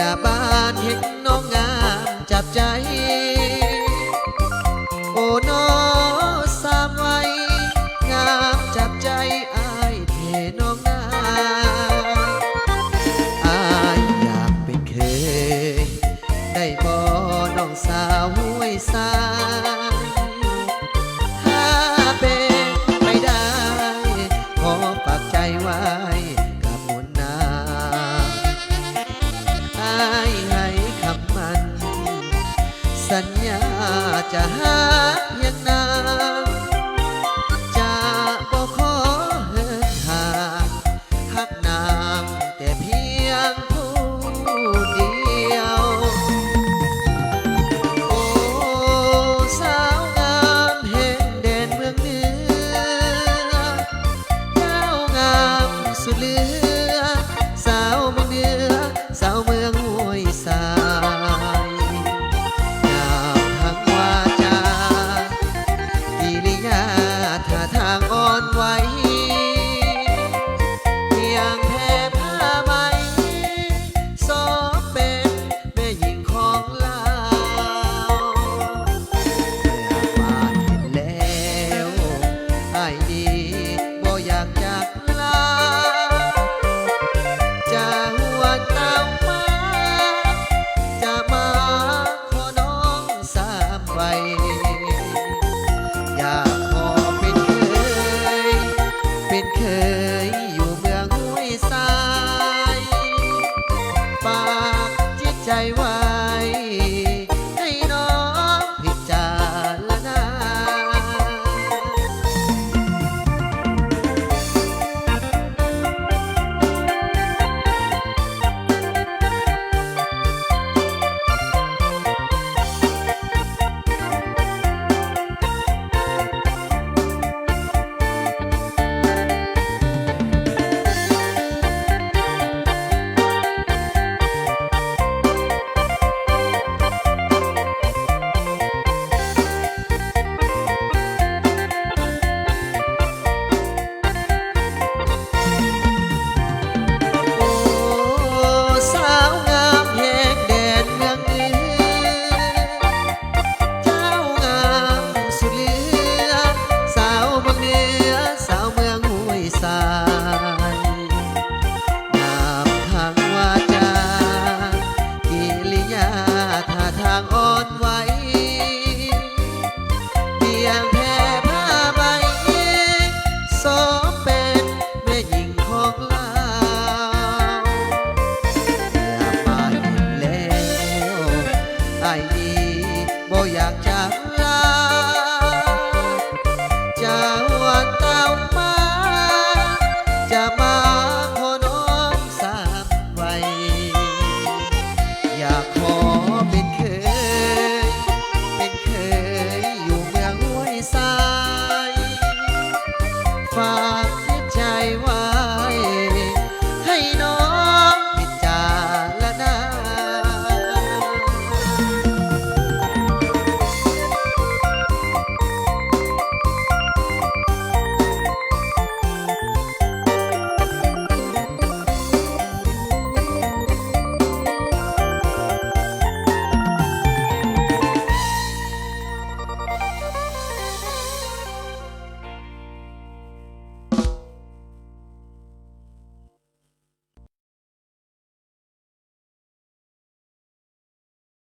ดาบ้านเห็นน้องงามจับใจ โอ้น้อง ไม่ให้คำมัน สัญญาจะหาอย่างนั้น ถา ใจว่า